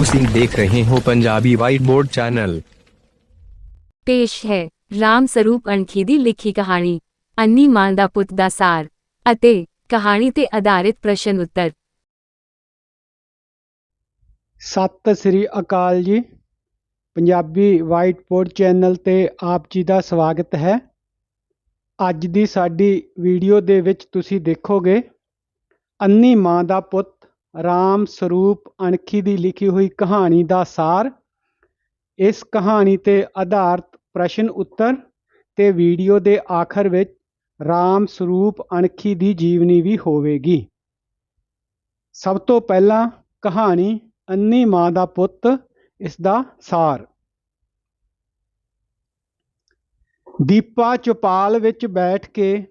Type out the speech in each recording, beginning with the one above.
ਤੁਸੀਂ ਦੇਖ ਰਹੇ ਹੋ ਪੰਜਾਬੀ ਵਾਈਟ ਬੋਰਡ ਚੈਨਲ ਪੇਸ਼ ਹੈ ਰਾਮ ਸਰੂਪ ਅਣਖੀ ਦੀ ਲਿਖੀ ਕਹਾਣੀ ਅੰਨੀ ਮਾਂ ਦਾ ਪੁੱਤ ਦਾ ਸਾਰ ਅਤੇ ਕਹਾਣੀ ਤੇ ਆਧਾਰਿਤ ਪ੍ਰਸ਼ਨ ਉੱਤਰ। ਸਤਿ ਸ੍ਰੀ ਅਕਾਲ ਜੀ। ਪੰਜਾਬੀ ਵਾਈਟ ਬੋਰਡ ਚੈਨਲ ਤੇ ਆਪ ਜੀ ਦਾ ਸਵਾਗਤ ਹੈ। ਅੱਜ ਦੀ ਸਾਡੀ ਵੀਡੀਓ ਦੇ ਵਿੱਚ ਤੁਸੀਂ ਦੇਖੋਗੇ ਅੰਨੀ ਮਾਂ ਦਾ ਪੁੱਤ ਰਾਮ ਸਰੂਪ ਅਣਖੀ ਦੀ ਲਿਖੀ ਹੋਈ ਕਹਾਣੀ ਦਾ ਸਾਰ। ਇਸ ਕਹਾਣੀ ਤੇ ਆਧਾਰਿਤ ਪ੍ਰਸ਼ਨ ਉੱਤਰ ਤੇ ਵੀਡੀਓ ਦੇ ਆਖਰ ਵਿੱਚ ਰਾਮ ਸਰੂਪ ਅਣਖੀ ਦੀ ਜੀਵਨੀ ਵੀ ਹੋਵੇਗੀ। ਸਭ ਤੋਂ ਪਹਿਲਾਂ ਕਹਾਣੀ ਅੰਨੀ ਮਾਂ ਦਾ ਪੁੱਤ, ਇਸ ਦਾ ਸਾਰ। ਦੀਪਾ ਚੁਪਾਲ ਵਿੱਚ ਬੈਠ ਕੇ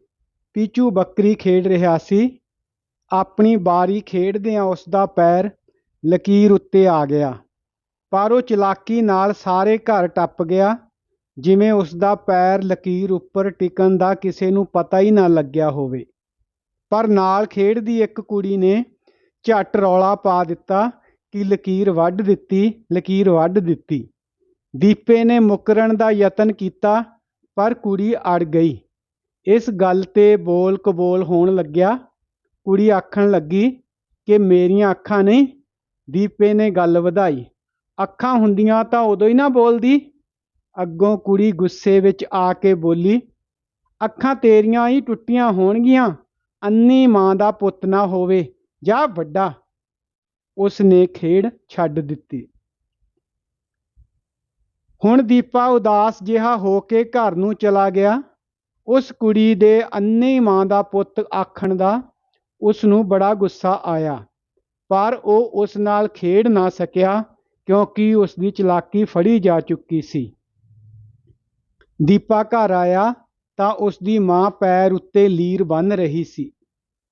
ਪੀਚੂ ਬੱਕਰੀ ਖੇਡ ਰਿਹਾ ਸੀ। ਆਪਣੀ ਬਾਰੀ ਖੇਡਦਿਆਂ ਉਸ ਦਾ ਪੈਰ ਲਕੀਰ ਉੱਤੇ ਆ ਗਿਆ। ਪਰ ਉਹ ਚਲਾਕੀ ਨਾਲ ਸਾਰੇ ਘਰ ਟੱਪ ਗਿਆ, ਜਿਵੇਂ ਉਸ ਦਾ ਪੈਰ ਲਕੀਰ ਉੱਪਰ ਟਿਕਣ ਦਾ ਕਿਸੇ ਨੂੰ ਪਤਾ ਹੀ ਨਾ ਲੱਗਿਆ ਹੋਵੇ। ਪਰ ਨਾਲ ਖੇਡਦੀ ਇੱਕ ਕੁੜੀ ਨੇ ਝੱਟ ਰੌਲਾ ਪਾ ਦਿੱਤਾ ਕਿ ਲਕੀਰ ਵੱਢ ਦਿੱਤੀ, ਲਕੀਰ ਵੱਢ ਦਿੱਤੀ। ਦੀਪੇ ਨੇ ਮੁਕਰਨ ਦਾ ਯਤਨ ਕੀਤਾ, ਪਰ ਕੁੜੀ ਅੜ ਗਈ। ਇਸ ਗੱਲ ਤੇ ਬੋਲ ਕਬੋਲ ਹੋਣ ਲੱਗਿਆ ਕੁੜੀ ਆਖਣ ਲੱਗੀ ਕਿ ਮੇਰੀਆਂ ਅੱਖਾਂ ਨਹੀਂ, ਦੀਪੇ ਨੇ ਗੱਲ ਵਧਾਈ। ਅੱਖਾਂ ਹੁੰਦੀਆਂ ਤਾਂ ਉਦੋਂ ਹੀ ਨਾ ਬੋਲਦੀ। ਅੱਗੋਂ ਕੁੜੀ ਗੁੱਸੇ ਵਿੱਚ ਆ ਕੇ ਬੋਲੀ, ਅੱਖਾਂ ਤੇਰੀਆਂ ਹੀ ਟੁੱਟੀਆਂ ਹੋਣਗੀਆਂ, ਅੰਨੀ ਮਾਂ ਦਾ ਪੁੱਤ ਨਾ ਹੋਵੇ, ਜਾਂ ਵੱਡਾ। ਉਸ ਨੇ ਖੇਡ ਛੱਡ ਦਿੱਤੀ। ਹੁਣ ਦੀਪਾ ਉਦਾਸ ਜਿਹਾ ਹੋ ਕੇ ਘਰ ਨੂੰ ਚਲਾ ਗਿਆ। ਉਸ ਕੁੜੀ ਦੇ ਅੰਨੀ ਮਾਂ ਦਾ ਪੁੱਤ ਆਖਣ ਦਾ ਉਸ ਨੂੰ ਬੜਾ ਗੁੱਸਾ ਆਇਆ, ਪਰ ਉਹ ਉਸ ਨਾਲ ਖੇਡ ਨਾ ਸਕਿਆ ਕਿਉਂਕਿ ਉਸ ਦੀ ਚਲਾਕੀ ਫੜੀ ਜਾ ਚੁੱਕੀ ਸੀ। ਦੀਪਾ ਘਰ ਆਇਆ ਤਾਂ ਉਸ ਦੀ ਮਾਂ ਪੈਰ ਉੱਤੇ ਲੀਰ ਬੰਨ ਰਹੀ ਸੀ।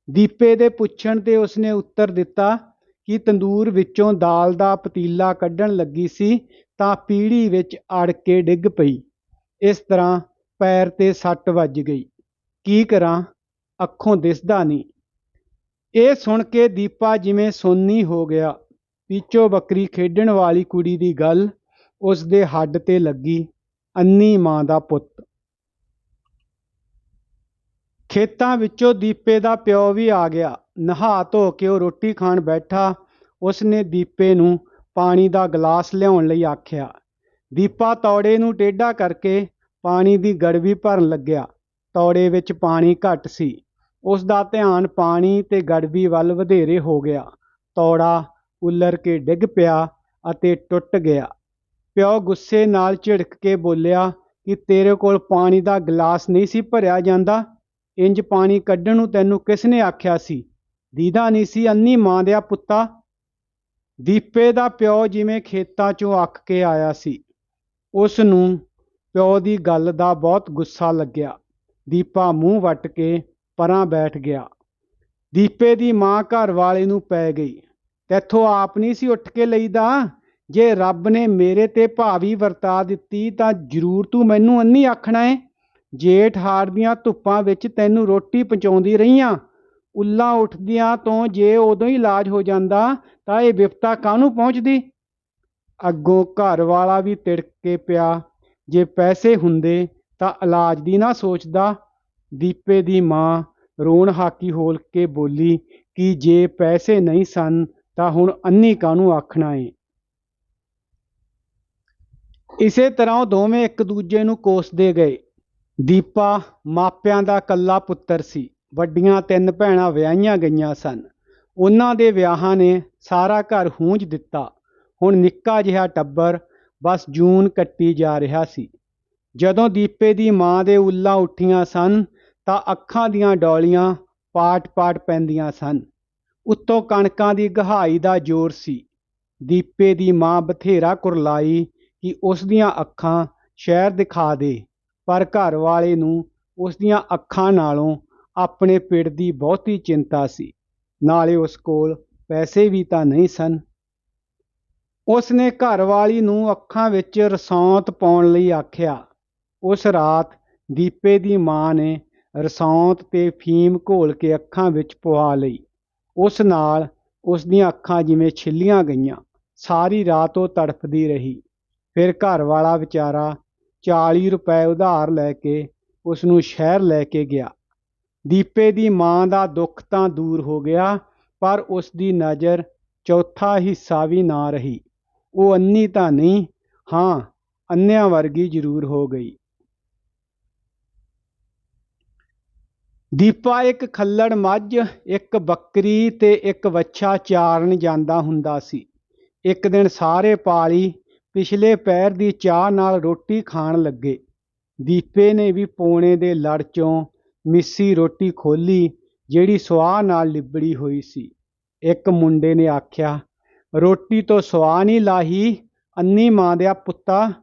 ਦੀਪੇ ਦੇ ਪੁੱਛਣ ਤੇ ਉਸਨੇ ਉੱਤਰ ਦਿੱਤਾ ਕਿ ਤੰਦੂਰ ਵਿੱਚੋਂ ਦਾਲ ਦਾ ਪਤੀਲਾ ਕੱਢਣ ਲੱਗੀ ਸੀ ਤਾਂ ਪੀੜੀ ਵਿੱਚ ਅੜ ਕੇ ਡਿੱਗ ਪਈ। ਇਸ ਤਰ੍ਹਾਂ ਪੈਰ ਤੇ ਸੱਟ ਵੱਜ ਗਈ। ਕੀ ਕਰਾਂ? ਅੱਖੋਂ ਦਿਸਦਾ ਨਹੀਂ। ਇਹ ਸੁਣ ਕੇ ਦੀਪਾ ਜਿਵੇਂ ਸੋਨੀ ਹੋ ਗਿਆ। ਪੀਚੋ ਬੱਕਰੀ ਖੇਡਣ ਵਾਲੀ ਕੁੜੀ ਦੀ ਗੱਲ ਉਸ ਦੇ ਹੱਡ ਤੇ ਲੱਗੀ, ਅੰਨੀ ਮਾਂ ਦਾ ਪੁੱਤ। ਖੇਤਾਂ ਵਿੱਚੋਂ ਦੀਪੇ ਦਾ ਪਿਓ ਵੀ ਆ ਗਿਆ। ਨਹਾ ਧੋ ਕੇ ਉਹ ਰੋਟੀ ਖਾਣ ਬੈਠਾ, ਉਸਨੇ ਦੀਪੇ ਨੂੰ ਪਾਣੀ ਦਾ ਗਲਾਸ ਲਿਆਉਣ ਲਈ ਆਖਿਆ। ਦੀਪਾ ਤੌੜੇ ਨੂੰ ਟੇਢਾ ਕਰਕੇ ਪਾਣੀ ਦੀ ਗੜਵੀ ਭਰਨ ਲੱਗਿਆ। ਤੌੜੇ ਵਿੱਚ ਪਾਣੀ ਘੱਟ ਸੀ। ਉਸ ਦਾ ਧਿਆਨ ਪਾਣੀ ਤੇ ਗੜਬੀ ਵੱਲ ਵਧੇਰੇ ਹੋ ਗਿਆ। ਤੌੜਾ ਉੱਲਰ ਕੇ ਡਿੱਗ ਪਿਆ ਅਤੇ ਟੁੱਟ ਗਿਆ। ਪਿਓ ਗੁੱਸੇ ਨਾਲ ਝਿੜਕ ਕੇ ਬੋਲਿਆ ਕਿ ਤੇਰੇ ਕੋਲ ਪਾਣੀ ਦਾ ਗਲਾਸ ਨਹੀਂ ਸੀ ਭਰਿਆ ਜਾਂਦਾ। ਇੰਜ ਪਾਣੀ ਕੱਢਣ ਨੂੰ ਤੈਨੂੰ ਕਿਸ ਨੇ ਆਖਿਆ ਸੀ? ਦੀਦਾ ਨਹੀਂ ਸੀ, ਅੰਨੀ ਮਾਂ ਦਿਆ ਪੁੱਤਾ। ਦੀਪੇ ਦਾ ਪਿਓ ਜਿਵੇਂ ਖੇਤਾਂ 'ਚੋਂ ਅੱਕ ਕੇ ਆਇਆ ਸੀ। ਉਸ ਨੂੰ ਪਿਓ ਦੀ ਗੱਲ ਦਾ ਬਹੁਤ ਗੁੱਸਾ ਲੱਗਿਆ। ਦੀਪਾ ਮੂੰਹ ਵੱਟ ਕੇ ਪਰਾਂ ਬੈਠ ਗਿਆ। ਦੀਪੇ ਦੀ ਮਾਂ ਘਰ ਵਾਲੇ ਨੂੰ ਪੈ ਗਈ। ਤੈਥੋਂ ਆਪ ਨਹੀਂ ਸੀ ਉੱਠ ਕੇ ਲਈਦਾ? ਜੇ ਰੱਬ ਨੇ ਮੇਰੇ ਤੇ ਭਾਵੀ ਵਰਤਾ ਦਿੱਤੀ ਤਾਂ ਜ਼ਰੂਰ ਤੂੰ ਮੈਨੂੰ ਅੰਨੀ ਆਖਣਾ ਏ। ਜੇਠ ਹਾੜ ਦੀਆਂ ਧੁੱਪਾਂ ਵਿੱਚ ਤੈਨੂੰ ਰੋਟੀ ਪਹੁੰਚਾਉਂਦੀ ਰਹੀਆਂ। ਉੱਲਾਂ ਉੱਠਦਿਆਂ ਤੋਂ ਜੇ ਉਦੋਂ ਹੀ ਇਲਾਜ ਹੋ ਜਾਂਦਾ ਤਾਂ ਇਹ ਵਿਪਤਾ ਕਾਹਨੂੰ ਪਹੁੰਚਦੀ? ਅੱਗੋਂ ਘਰ ਵਾਲਾ ਵੀ ਤਿੜਕ ਕੇ ਪਿਆ। ਜੇ ਪੈਸੇ ਹੁੰਦੇ ਤਾਂ ਇਲਾਜ ਦੀ ਨਾ ਸੋਚਦਾ। ਦੀਪੇ ਦੀ ਮਾਂ ਰੋਣ ਹਾਕੀ ਹੋਲ ਕੇ ਬੋਲੀ ਕਿ ਜੇ ਪੈਸੇ ਨਹੀਂ ਸਨ ਤਾਂ ਹੁਣ ਅੰਨੀ ਕਾਹਨੂੰ ਆਖਣਾ ਏ। ਇਸੇ ਤਰ੍ਹਾਂ ਉਹ ਦੋਵੇਂ ਇੱਕ ਦੂਜੇ ਨੂੰ ਕੋਸਦੇ ਗਏ। ਦੀਪਾ ਮਾਪਿਆਂ ਦਾ ਕੱਲਾ ਪੁੱਤਰ ਸੀ। ਵੱਡੀਆਂ ਤਿੰਨ ਭੈਣਾਂ ਵਿਆਹੀਆਂ ਗਈਆਂ ਸਨ। ਉਹਨਾਂ ਦੇ ਵਿਆਹਾਂ ਨੇ ਸਾਰਾ ਘਰ ਹੂੰਜ ਦਿੱਤਾ। ਹੁਣ ਨਿੱਕਾ ਜਿਹਾ ਟੱਬਰ ਬਸ ਜੂਨ ਕੱਟੀ ਜਾ ਰਿਹਾ ਸੀ। ਜਦੋਂ ਦੀਪੇ ਦੀ ਮਾਂ ਦੇ ਉੱਲਾਂ ਉੱਠੀਆਂ ਸਨ ਤਾਂ ਅੱਖਾਂ ਦੀਆਂ ਡੌਲੀਆਂ ਪਾਟ-ਪਾਟ ਪੈਂਦੀਆਂ ਸਨ। ਉੱਤੋਂ ਕਣਕਾਂ ਦੀ ਗਹਾਈ ਦਾ ਜ਼ੋਰ ਸੀ। ਦੀਪੇ ਦੀ ਮਾਂ ਬਥੇਰਾ ਕੁਰਲਾਈ ਕਿ ਉਸ ਦੀਆਂ ਅੱਖਾਂ ਸ਼ਹਿਰ ਦਿਖਾ ਦੇ, ਪਰ ਘਰ ਵਾਲੇ ਨੂੰ ਉਸ ਦੀਆਂ ਅੱਖਾਂ ਨਾਲੋਂ ਆਪਣੇ ਪਿੜ ਦੀ ਬਹੁਤੀ ਚਿੰਤਾ ਸੀ। ਨਾਲੇ ਉਸ ਕੋਲ ਪੈਸੇ ਵੀ ਤਾਂ ਨਹੀਂ ਸਨ। ਉਸ ਨੇ ਘਰ ਵਾਲੀ ਨੂੰ ਅੱਖਾਂ ਵਿੱਚ ਰਸੌਂਤ ਪਾਉਣ ਲਈ ਆਖਿਆ। ਉਸ ਰਾਤ ਦੀਪੇ ਦੀ ਮਾਂ ਨੇ ਰਸੌਂਤ ਤੇ ਫੀਮ ਘੋਲ ਕੇ ਅੱਖਾਂ ਵਿੱਚ ਪਵਾ ਲਈ। ਉਸ ਨਾਲ ਉਸ ਦੀਆਂ ਅੱਖਾਂ ਜਿਵੇਂ ਛਿੱਲੀਆਂ ਗਈਆਂ। ਸਾਰੀ ਰਾਤ ਉਹ ਤੜਫਦੀ ਰਹੀ। ਫਿਰ ਘਰ ਵਾਲਾ ਵਿਚਾਰਾ 40 ਰੁਪਏ ਉਧਾਰ ਲੈ ਕੇ ਉਸ ਨੂੰ ਸ਼ਹਿਰ ਲੈ ਕੇ ਗਿਆ। ਦੀਪੇ ਦੀ ਮਾਂ ਦਾ ਦੁੱਖ ਤਾਂ ਦੂਰ ਹੋ ਗਿਆ, ਪਰ ਉਸ ਦੀ ਨਜ਼ਰ ਚੌਥਾ ਹਿੱਸਾ ਵੀ ਨਾ ਰਹੀ। ਉਹ ਅੰਨੀ ਤਾਂ ਨਹੀਂ, ਹਾਂ, ਅੰਨਿਆਂ ਵਰਗੀ ਜ਼ਰੂਰ ਹੋ ਗਈ। ਦੀਪਾ ਇੱਕ ਖੱਲੜ ਮੱਝ, ਇੱਕ ਬੱਕਰੀ ਤੇ ਇੱਕ ਵੱਛਾ ਚਾਰਨ ਜਾਂਦਾ ਹੁੰਦਾ ਸੀ। ਇੱਕ ਦਿਨ ਸਾਰੇ ਪਾਲੀ ਪਿਛਲੇ ਪੈਰ ਦੀ ਚਾਹ ਨਾਲ ਰੋਟੀ ਖਾਣ ਲੱਗੇ। ਦੀਪੇ ਨੇ ਵੀ ਪੋਣੇ ਦੇ ਲੜ ਚੋਂ ਮਿੱਸੀ ਰੋਟੀ ਖੋਲੀ ਜਿਹੜੀ ਸਵਾਹ ਨਾਲ ਲਿਬੜੀ ਹੋਈ ਸੀ। ਇੱਕ ਮੁੰਡੇ ਨੇ ਆਖਿਆ, ਰੋਟੀ ਤੋਂ ਸਵਾਹ ਨਹੀਂ ਲਾਹੀ, ਅੰਨੀ ਮਾਂ ਦਿਆ ਪੁੱਤਾ।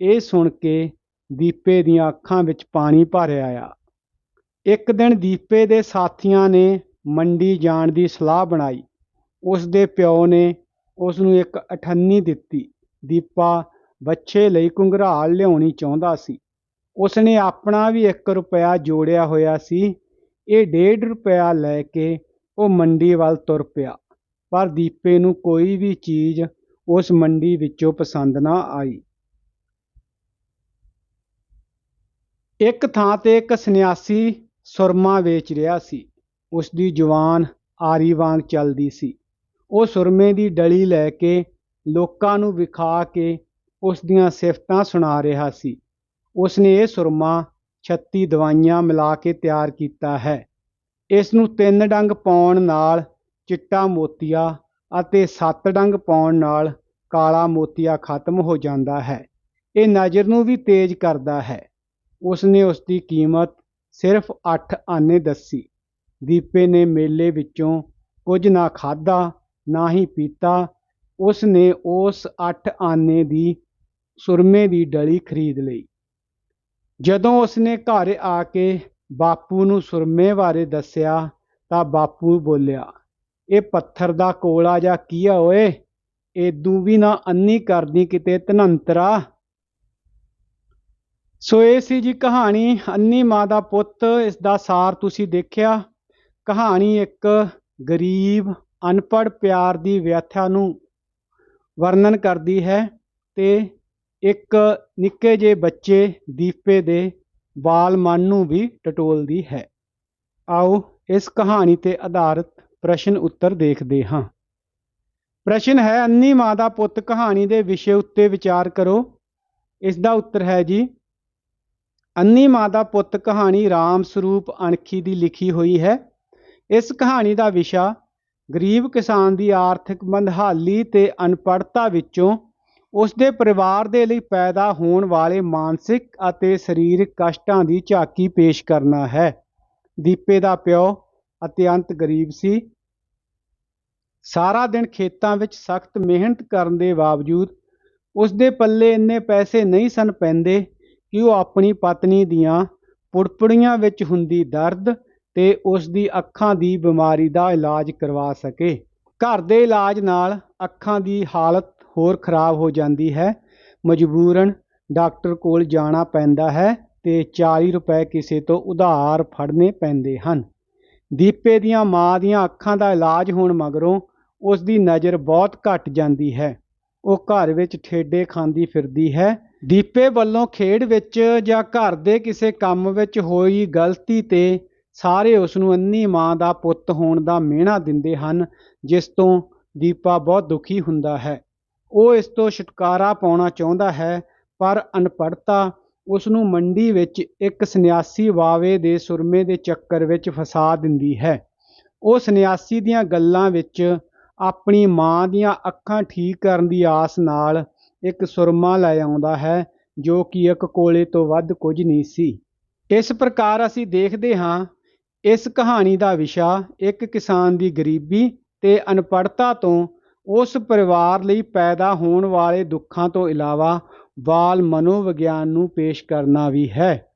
ਇਹ ਸੁਣ ਕੇ ਦੀਪੇ ਦੀਆਂ ਅੱਖਾਂ ਵਿੱਚ ਪਾਣੀ ਭਰ ਆਇਆ। ਇੱਕ ਦਿਨ ਦੀਪੇ ਦੇ ਸਾਥੀਆਂ ਨੇ ਮੰਡੀ ਜਾਣ ਦੀ ਸਲਾਹ ਬਣਾਈ। ਉਸ ਦੇ ਪਿਓ ਨੇ ਉਸ ਨੂੰ ਇੱਕ ਅਠੰਨੀ ਦਿੱਤੀ। ਦੀਪਾ ਬੱਚੇ ਲਈ ਘੁੰਘਰਾਲ ਲਿਆਉਣੀ ਚਾਹੁੰਦਾ ਸੀ। ਉਸ ਨੇ ਆਪਣਾ ਵੀ 1 ਰੁਪਿਆ ਜੋੜਿਆ ਹੋਇਆ ਸੀ। ਇਹ 1.5 ਰੁਪਿਆ ਲੈ ਕੇ ਉਹ ਮੰਡੀ ਵੱਲ ਤੁਰ ਪਿਆ। ਪਰ ਦੀਪੇ ਨੂੰ ਕੋਈ ਵੀ ਚੀਜ਼ ਉਸ ਮੰਡੀ ਵਿੱਚੋਂ ਪਸੰਦ ਨਾ ਆਈ। ਇੱਕ ਥਾਂ ਤੇ ਇੱਕ ਸੰਨਿਆਸੀ ਸੁਰਮਾ ਵੇਚ ਰਿਹਾ ਸੀ। ਉਸ ਦੀ ਜ਼ੁਬਾਨ ਆਰੀ ਵਾਂਗ ਚੱਲਦੀ ਸੀ। ਉਹ ਸੁਰਮੇ ਦੀ ਡਲੀ ਲੈ ਕੇ ਲੋਕਾਂ ਨੂੰ ਵਿਖਾ ਕੇ ਉਸ ਦੀਆਂ ਸਿਫਤਾਂ ਸੁਣਾ ਰਿਹਾ ਸੀ। ਉਸ ਨੇ ਇਹ ਸੁਰਮਾ 36 ਦਵਾਈਆਂ ਮਿਲਾ ਕੇ ਤਿਆਰ ਕੀਤਾ ਹੈ। ਇਸ ਨੂੰ ਤਿੰਨ ਡੰਗ ਪਾਉਣ ਨਾਲ ਚਿੱਟਾ ਮੋਤੀਆ ਅਤੇ ਸੱਤ ਡੰਗ ਪਾਉਣ ਨਾਲ ਕਾਲਾ ਮੋਤੀਆ ਖਤਮ ਹੋ ਜਾਂਦਾ ਹੈ। ਇਹ ਨਜ਼ਰ ਨੂੰ ਵੀ ਤੇਜ਼ ਕਰਦਾ ਹੈ। ਉਸ ਨੇ ਉਸ ਦੀ ਕੀਮਤ ਸਿਰਫ ਅੱਠ ਆਨੇ ਦੱਸੀ। ਦੀਪੇ ਨੇ ਮੇਲੇ ਵਿੱਚੋਂ ਕੁਝ ਨਾ ਖਾਧਾ, ਨਾ ਹੀ ਪੀਤਾ। ਉਸ ਨੇ ਉਸ ਅੱਠ ਆਨੇ ਦੀ ਸੁਰਮੇ ਦੀ ਡਲੀ ਖਰੀਦ ਲਈ। ਜਦੋਂ ਉਸ ਨੇ ਘਰ ਆ ਕੇ ਬਾਪੂ ਨੂੰ ਸੁਰਮੇ ਬਾਰੇ ਦੱਸਿਆ, ਤਾਂ ਬਾਪੂ ਬੋਲਿਆ, ਇਹ ਪੱਥਰ ਦਾ ਕੋਲਾ ਜਾਂ, ਕੀ ਆ ਓਏ? ਏਦੂ ਵੀ ਨਾ ਅੰਨੀ ਕਰਦੀ ਕਿਤੇ ਧਨੰਤਰਾ? ਸੋ ਇਹ ਸੀ ਜੀ ਕਹਾਣੀ ਅੰਨੀ ਮਾਂ ਦਾ ਪੁੱਤ, ਇਸ ਦਾ ਸਾਰ ਤੁਸੀਂ ਦੇਖਿਆ। ਕਹਾਣੀ ਇੱਕ ਗਰੀਬ, ਅਨਪੜ੍ਹ ਪਿਆਰ ਦੀ ਵਿਆਖਿਆ ਨੂੰ ਵਰਣਨ ਕਰਦੀ ਹੈ ਤੇ ਇੱਕ ਨਿੱਕੇ ਜਿਹੇ ਬੱਚੇ ਦੀਪੇ ਦੇ ਬਾਲ ਮਨ ਨੂੰ ਵੀ ਟਟੋਲਦੀ ਹੈ। ਆਓ ਇਸ ਕਹਾਣੀ ਤੇ ਆਧਾਰਿਤ ਪ੍ਰਸ਼ਨ ਉੱਤਰ ਦੇਖਦੇ ਹਾਂ। ਪ੍ਰਸ਼ਨ ਹੈ, ਅੰਨੀ ਮਾਂ ਦਾ ਪੁੱਤ ਕਹਾਣੀ ਦੇ ਵਿਸ਼ੇ ਉੱਤੇ ਵਿਚਾਰ ਕਰੋ। ਇਸ ਦਾ ਉੱਤਰ ਹੈ ਜੀ ਅੰਨੀ ਮਾਂ ਦਾ ਪੁੱਤ ਕਹਾਣੀ ਰਾਮ ਸਰੂਪ ਅਣਖੀ ਦੀ ਲਿਖੀ ਹੋਈ ਹੈ। ਇਸ ਕਹਾਣੀ ਦਾ ਵਿਸ਼ਾ ਗਰੀਬ ਕਿਸਾਨ ਦੀ ਆਰਥਿਕ ਮੰਦਹਾਲੀ ਤੇ ਅਨਪੜ੍ਹਤਾ ਵਿੱਚੋਂ ਉਸ ਦੇ ਪਰਿਵਾਰ ਦੇ ਲਈ ਪੈਦਾ ਹੋਣ ਵਾਲੇ ਮਾਨਸਿਕ ਅਤੇ ਸਰੀਰਕ ਕਸ਼ਟਾਂ ਦੀ ਝਾਕੀ ਪੇਸ਼ ਕਰਨਾ ਹੈ। ਦੀਪੇ ਦਾ ਪਿਓ ਅਤਿਅੰਤ ਗਰੀਬ ਸੀ। ਸਾਰਾ ਦਿਨ ਖੇਤਾਂ ਵਿੱਚ ਸਖਤ ਮਿਹਨਤ ਕਰਨ ਦੇ ਬਾਵਜੂਦ ਉਸ ਦੇ ਪੱਲੇ ਇੰਨੇ ਪੈਸੇ ਨਹੀਂ ਸਨ ਪੈਂਦੇ ਕਿ ਉਹ ਆਪਣੀ ਪਤਨੀ ਦੀਆਂ ਪੁੜਪੜੀਆਂ ਵਿੱਚ ਹੁੰਦੀ ਦਰਦ ਤੇ ਉਸ ਦੀ ਅੱਖਾਂ ਦੀ ਬਿਮਾਰੀ ਦਾ ਇਲਾਜ ਕਰਵਾ ਸਕੇ। ਘਰ ਦੇ ਇਲਾਜ ਨਾਲ ਅੱਖਾਂ ਦੀ ਹਾਲਤ ਹੋਰ ਖਰਾਬ ਹੋ ਜਾਂਦੀ ਹੈ। ਮਜਬੂਰਨ ਡਾਕਟਰ ਕੋਲ ਜਾਣਾ ਪੈਂਦਾ ਹੈ ਤੇ 40 ਰੁਪਏ ਕਿਸੇ ਤੋਂ ਉਧਾਰ ਫੜਨੇ ਪੈਂਦੇ ਹਨ। ਦੀਪੇ ਦੀਆਂ ਮਾਂ ਦੀਆਂ ਅੱਖਾਂ ਦਾ ਇਲਾਜ ਹੋਣ ਮਗਰੋਂ ਉਸ ਦੀ ਨਜ਼ਰ ਬਹੁਤ ਘਟ ਜਾਂਦੀ ਹੈ। ਉਹ ਘਰ ਵਿੱਚ ਠੇਡੇ ਖਾਂਦੀ ਫਿਰਦੀ ਹੈ ਦੀਪੇ ਵੱਲੋਂ ਖੇਡ ਵਿੱਚ ਜਾਂ ਘਰ ਦੇ ਕਿਸੇ ਕੰਮ ਵਿੱਚ ਹੋਈ ਗਲਤੀ ਤੇ ਸਾਰੇ ਉਸ ਨੂੰ ਅੰਨੀ ਮਾਂ ਦਾ ਪੁੱਤ ਹੋਣ ਦਾ ਮਿਹਣਾ ਦਿੰਦੇ ਹਨ, ਜਿਸ ਤੋਂ ਦੀਪਾ ਬਹੁਤ ਦੁਖੀ ਹੁੰਦਾ ਹੈ। ਉਹ ਇਸ ਤੋਂ ਛੁਟਕਾਰਾ ਪਾਉਣਾ ਚਾਹੁੰਦਾ ਹੈ, ਪਰ ਅਨਪੜ੍ਹਤਾ ਉਸ ਨੂੰ ਮੰਡੀ ਵਿੱਚ ਇੱਕ ਸੰਨਿਆਸੀ ਵਾਵੇ ਦੇ ਸੁਰਮੇ ਦੇ ਚੱਕਰ ਵਿੱਚ ਫਸਾ ਦਿੰਦੀ ਹੈ। ਉਹ ਸੰਨਿਆਸੀ ਦੀਆਂ ਗੱਲਾਂ ਵਿੱਚ ਆਪਣੀ ਮਾਂ ਦੀਆਂ ਅੱਖਾਂ ਠੀਕ ਕਰਨ ਦੀ ਆਸ ਨਾਲ ਇੱਕ ਸੁਰਮਾ ਲੈ ਆਉਂਦਾ ਹੈ, ਜੋ ਕਿ ਇੱਕ ਕੋਲੇ ਤੋਂ ਵੱਧ ਕੁਝ ਨਹੀਂ ਸੀ। ਇਸ ਪ੍ਰਕਾਰ ਅਸੀਂ ਦੇਖਦੇ ਹਾਂ, ਇਸ ਕਹਾਣੀ ਦਾ ਵਿਸ਼ਾ ਇੱਕ ਕਿਸਾਨ ਦੀ ਗਰੀਬੀ ਤੇ ਅਨਪੜ੍ਹਤਾ ਤੋਂ ਉਸ ਪਰਿਵਾਰ ਲਈ ਪੈਦਾ ਹੋਣ ਵਾਲੇ ਦੁੱਖਾਂ ਤੋਂ ਇਲਾਵਾ ਬਾਲ ਮਨੋਵਿਗਿਆਨ ਨੂੰ ਪੇਸ਼ ਕਰਨਾ ਵੀ ਹੈ।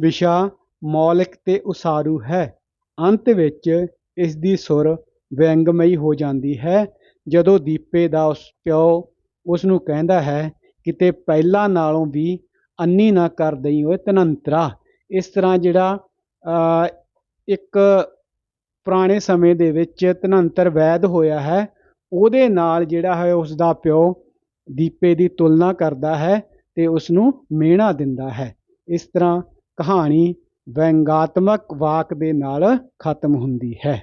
ਵਿਸ਼ਾ ਮੌਲਿਕ ਤੇ ਉਸਾਰੂ ਹੈ। ਅੰਤ ਵਿੱਚ ਇਸ ਦੀ ਸੁਰ ਵਿਅੰਗਮਈ ਹੋ ਜਾਂਦੀ ਹੈ, ਜਦੋਂ ਦੀਪੇ ਦਾ ਉਸ ਪਿਓ ਉਸ ਨੂੰ ਕਹਿੰਦਾ ਹੈ, ਕਿਤੇ ਪਹਿਲਾਂ ਨਾਲੋਂ ਵੀ ਅੰਨੀ ਨਾ ਕਰ ਦਈ ਓਏ ਧਨੰਤਰਾ। ਇਸ ਤਰ੍ਹਾਂ ਜਿਹੜਾ ਇੱਕ ਪੁਰਾਣੇ ਸਮੇਂ ਦੇ ਵਿੱਚ ਧਨੰਤਰ ਵੈਦ ਹੋਇਆ ਹੈ, ਉਹਦੇ ਨਾਲ ਜਿਹੜਾ ਹੈ ਉਸ ਦਾ ਪਿਓ ਦੀਪੇ ਦੀ ਤੁਲਨਾ ਕਰਦਾ ਹੈ ਤੇ ਉਸ ਨੂੰ ਮਿਹਣਾ ਦਿੰਦਾ ਹੈ। ਇਸ ਤਰ੍ਹਾਂ ਕਹਾਣੀ ਵਿਅੰਗਾਤਮਕ ਵਾਕ ਦੇ ਨਾਲ ਖਤਮ ਹੁੰਦੀ ਹੈ।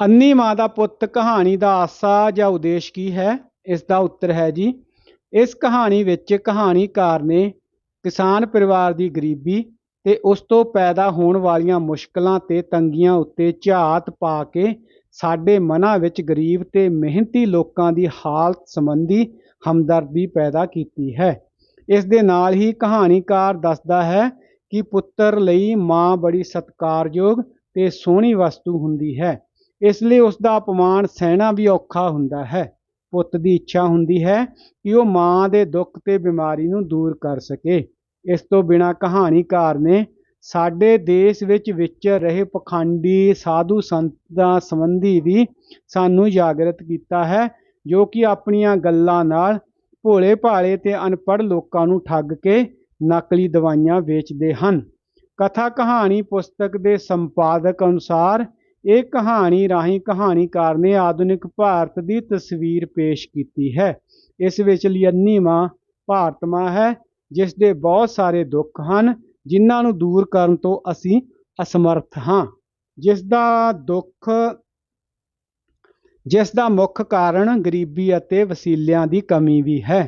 ਅੰਨੀ ਮਾਂ ਦਾ ਪੁੱਤ ਕਹਾਣੀ ਦਾ ਆਸਾ ਜਾਂ ਉਦੇਸ਼ ਕੀ ਹੈ? ਇਸ ਦਾ ਉੱਤਰ ਹੈ ਜੀ, ਇਸ ਕਹਾਣੀ ਵਿੱਚ ਕਹਾਣੀਕਾਰ ਨੇ ਕਿਸਾਨ ਪਰਿਵਾਰ ਦੀ ਗਰੀਬੀ ਤੇ ਉਸ ਤੋਂ ਪੈਦਾ ਹੋਣ ਵਾਲੀਆਂ ਮੁਸ਼ਕਲਾਂ ਤੇ ਤੰਗੀਆਂ ਉੱਤੇ ਝਾਤ ਪਾ ਕੇ ਸਾਡੇ ਮਨਾਂ ਵਿੱਚ ਗਰੀਬ ਤੇ ਮਿਹਨਤੀ ਲੋਕਾਂ ਦੀ ਹਾਲਤ ਸੰਬੰਧੀ ਹਮਦਰਦੀ ਪੈਦਾ ਕੀਤੀ ਹੈ। ਇਸ ਦੇ ਨਾਲ ਹੀ ਕਹਾਣੀਕਾਰ ਦੱਸਦਾ ਹੈ ਕਿ ਪੁੱਤਰ ਲਈ ਮਾਂ ਬੜੀ ਸਤਿਕਾਰਯੋਗ ਤੇ ਸੋਹਣੀ ਵਸਤੂ ਹੁੰਦੀ ਹੈ। ਇਸ ਲਈ ਉਸ ਦਾ ਅਪਮਾਨ ਸਹਿਣਾ ਵੀ ਔਖਾ ਹੁੰਦਾ ਹੈ। ਪੁੱਤ ਦੀ ਇੱਛਾ ਹੁੰਦੀ ਹੈ ਕਿ ਉਹ ਮਾਂ ਦੇ ਦੁੱਖ ਤੇ ਬਿਮਾਰੀ ਨੂੰ ਦੂਰ ਕਰ ਸਕੇ। ਇਸ ਤੋਂ ਬਿਨਾਂ ਕਹਾਣੀਕਾਰ ਨੇ ਸਾਡੇ ਦੇਸ਼ ਵਿੱਚ ਵਿਚਰ ਰਹੇ ਪਖੰਡੀ ਸਾਧੂ ਸੰਤਾਂ ਸੰਬੰਧੀ ਵੀ ਸਾਨੂੰ ਜਾਗਰਤ ਕੀਤਾ ਹੈ, ਜੋ ਕਿ ਆਪਣੀਆਂ ਗੱਲਾਂ ਨਾਲ ਭੋਲੇ ਭਾਲੇ ਤੇ ਅਨਪੜ੍ਹ ਲੋਕਾਂ ਨੂੰ ਠੱਗ ਕੇ ਨਕਲੀ ਦਵਾਈਆਂ ਵੇਚਦੇ ਹਨ। ਕਥਾ ਕਹਾਣੀ ਪੁਸਤਕ ਦੇ ਸੰਪਾਦਕ ਅਨੁਸਾਰ ਇਹ ਕਹਾਣੀ ਰਾਹੀਂ ਕਹਾਣੀਕਾਰ ਨੇ ਆਧੁਨਿਕ ਭਾਰਤ ਦੀ ਤਸਵੀਰ ਪੇਸ਼ ਕੀਤੀ ਹੈ। ਇਸ ਵਿੱਚ ਲਿਅੰਨੀ ਮਾਂ ਭਾਰਤ ਮਾਂ ਹੈ ਜਿਸ ਦੇ ਬਹੁਤ ਸਾਰੇ ਦੁੱਖ ਹਨ, ਜਿਨ੍ਹਾਂ ਨੂੰ ਦੂਰ ਕਰਨ ਤੋਂ ਅਸੀਂ ਅਸਮਰਥ ਹਾਂ। ਜਿਸ ਦਾ ਦੁੱਖ ਜਿਸ ਦਾ ਮੁੱਖ ਕਾਰਨ ਗਰੀਬੀ ਅਤੇ ਵਸੀਲਿਆਂ ਦੀ ਕਮੀ ਵੀ ਹੈ।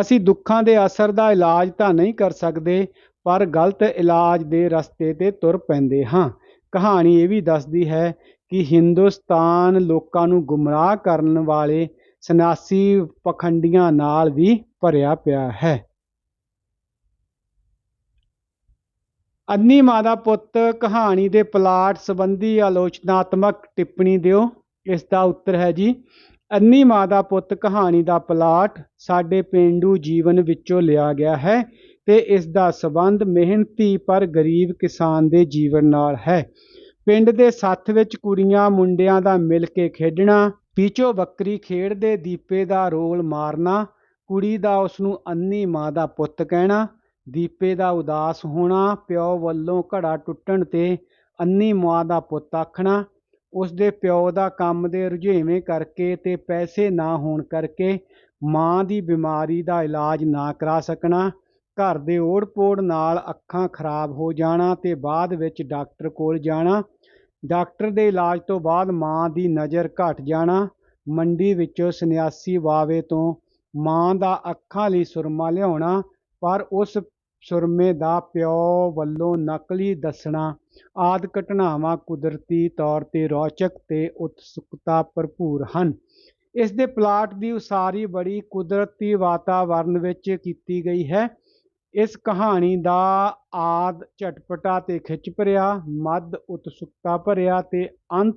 ਅਸੀਂ ਦੁੱਖਾਂ ਦੇ ਅਸਰ ਦਾ ਇਲਾਜ ਤਾਂ ਨਹੀਂ ਕਰ ਸਕਦੇ, ਪਰ ਗਲਤ ਇਲਾਜ ਦੇ ਰਸਤੇ ਤੇ ਤੁਰ ਪੈਂਦੇ ਹਾਂ। ਕਹਾਣੀ ਇਹ ਵੀ ਦੱਸਦੀ ਹੈ ਕਿ ਹਿੰਦੁਸਤਾਨ ਲੋਕਾਂ ਨੂੰ ਗੁੰਮਰਾਹ ਕਰਨ ਵਾਲੇ ਸਨਾਸੀ ਪਖੰਡੀਆਂ ਨਾਲ ਵੀ ਭਰਿਆ ਪਿਆ ਹੈ। ਅੰਨੀ ਮਾਦਾ ਪੁੱਤ ਕਹਾਣੀ ਦੇ ਪਲਾਟ ਸੰਬੰਧੀ ਆਲੋਚਨਾਤਮਕ ਟਿੱਪਣੀ ਦਿਓ। ਇਸ ਦਾ ਉੱਤਰ ਹੈ ਜੀ ਅੰਨੀ ਮਾਦਾ ਪੁੱਤ ਕਹਾਣੀ ਦਾ ਪਲਾਟ ਸਾਡੇ ਪੇਂਡੂ ਜੀਵਨ ਵਿੱਚੋਂ ਲਿਆ ਗਿਆ ਹੈ। ਤੇ ਇਸ ਦਾ ਸਬੰਧ ਮਿਹਨਤੀ ਪਰ ਗਰੀਬ ਕਿਸਾਨ ਦੇ ਜੀਵਨ ਨਾਲ ਹੈ। ਪਿੰਡ ਦੇ ਸੱਥ ਵਿੱਚ ਕੁੜੀਆਂ ਮੁੰਡਿਆਂ ਦਾ ਮਿਲ ਕੇ ਖੇਡਣਾ, ਪੀਚੋ ਬੱਕਰੀ ਖੇਡਦੇ ਦੀਪੇ ਦਾ ਰੋਲ ਮਾਰਨਾ, ਕੁੜੀ ਦਾ ਉਸ ਨੂੰ ਅੰਨੀ ਮਾਂ ਦਾ ਪੁੱਤ ਕਹਿਣਾ, ਦੀਪੇ ਦਾ ਉਦਾਸ ਹੋਣਾ, ਪਿਓ ਵੱਲੋਂ ਘੜਾ ਟੁੱਟਣ ਤੇ ਅੰਨੀ ਮਾਂ ਦਾ ਪੁੱਤ ਆਖਣਾ ਉਸ ਦੇ ਪਿਓ ਦਾ ਕੰਮ ਦੇ ਰੁਝੇਵੇਂ ਕਰਕੇ ਤੇ ਪੈਸੇ ਨਾ ਹੋਣ ਕਰਕੇ ਮਾਂ ਦੀ ਬਿਮਾਰੀ ਦਾ ਇਲਾਜ ਨਾ ਕਰਾ ਸਕਣਾ ਘਰ ਦੇ ਓੜ-ਪੋੜ ਨਾਲ ਅੱਖਾਂ ਖਰਾਬ ਹੋ ਜਾਣਾ ਤੇ ਬਾਅਦ ਵਿੱਚ ਡਾਕਟਰ ਕੋਲ ਜਾਣਾ। ਡਾਕਟਰ ਦੇ ਇਲਾਜ ਤੋਂ ਬਾਅਦ ਮਾਂ ਦੀ ਨਜ਼ਰ ਘਟ ਜਾਣਾ। ਮੰਡੀ ਵਿੱਚੋਂ ਸੰਨਿਆਸੀ ਬਾਵੇ ਤੋਂ ਮਾਂ ਦਾ ਅੱਖਾਂ ਲਈ ਸੁਰਮਾ ਲਿਆਉਣਾ, ਪਰ ਉਸ ਸੁਰਮੇ ਦਾ ਪਿਓ ਵੱਲੋਂ ਨਕਲੀ ਦੱਸਣਾ। ਆਦਿ ਘਟਨਾਵਾਂ ਕੁਦਰਤੀ ਤੌਰ ਤੇ ਰੌਚਕ ਤੇ ਉਤਸੁਕਤਾ ਭਰਪੂਰ ਹਨ। ਇਸ ਦੇ ਪਲਾਟ ਦੀ ਉਸਾਰੀ ਬੜੀ ਕੁਦਰਤੀ ਵਾਤਾਵਰਣ ਵਿੱਚ ਕੀਤੀ ਗਈ ਹੈ। ਇਸ ਕਹਾਣੀ ਦਾ ਆਦ ਝਟਪਟਾ ਤੇ ਖਿੱਚ ਭਰਿਆ, ਮੱਧ ਉਤਸੁਕਤਾ ਭਰਿਆ ਤੇ ਅੰਤ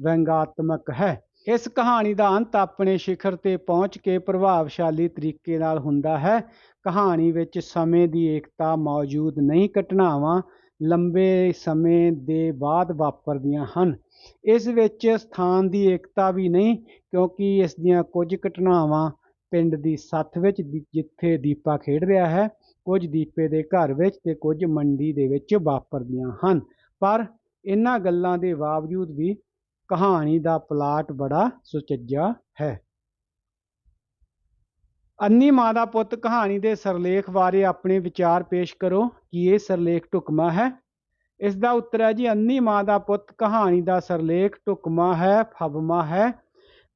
ਵਿਅੰਗਾਤਮਕ ਹੈ। ਇਸ ਕਹਾਣੀ ਦਾ ਅੰਤ ਆਪਣੇ ਸਿਖਰ ਤੇ ਪਹੁੰਚ ਕੇ ਪ੍ਰਭਾਵਸ਼ਾਲੀ ਤਰੀਕੇ ਨਾਲ ਹੁੰਦਾ ਹੈ। ਕਹਾਣੀ ਵਿੱਚ ਸਮੇਂ ਦੀ ਏਕਤਾ ਮੌਜੂਦ ਨਹੀਂ, ਘਟਨਾਵਾਂ ਲੰਬੇ ਸਮੇਂ ਦੇ ਬਾਅਦ ਵਾਪਰਦੀਆਂ ਹਨ। ਇਸ ਵਿੱਚ ਸਥਾਨ ਦੀ ਏਕਤਾ ਵੀ ਨਹੀਂ, ਕਿਉਂਕਿ ਇਸ ਦੀਆਂ ਕੁਝ ਘਟਨਾਵਾਂ ਪਿੰਡ ਦੀ ਸੱਥ ਵਿੱਚ ਦੀ- ਜਿੱਥੇ ਦੀਪਾ ਖੇਡ ਰਿਹਾ ਹੈ ਕੁਝ ਦੀਪੇ ਦੇ ਘਰ ਵਿੱਚ ਤੇ ਕੁਝ ਮੰਡੀ ਦੇ ਵਿੱਚ ਵਾਪਰਦੀਆਂ ਹਨ। ਪਰ ਇਹਨਾਂ ਗੱਲਾਂ ਦੇ ਬਾਵਜੂਦ ਵੀ ਕਹਾਣੀ ਦਾ ਪਲਾਟ ਬੜਾ ਸੁਚੱਜਾ ਹੈ। ਅੰਨੀ ਮਾਂ ਦਾ ਪੁੱਤ ਕਹਾਣੀ ਦੇ ਸਰਲੇਖ ਬਾਰੇ ਆਪਣੇ ਵਿਚਾਰ ਪੇਸ਼ ਕਰੋ, ਕਿ ਇਹ ਸਰਲੇਖ ਢੁਕਮਾ ਹੈ? ਇਸ ਦਾ ਉੱਤਰ ਹੈ ਜੀ, ਅੰਨੀ ਮਾਂ ਦਾ ਪੁੱਤ ਕਹਾਣੀ ਦਾ ਸਰਲੇਖ ਢੁਕਮਾ ਹੈ ਫਬਮਾ ਹੈ।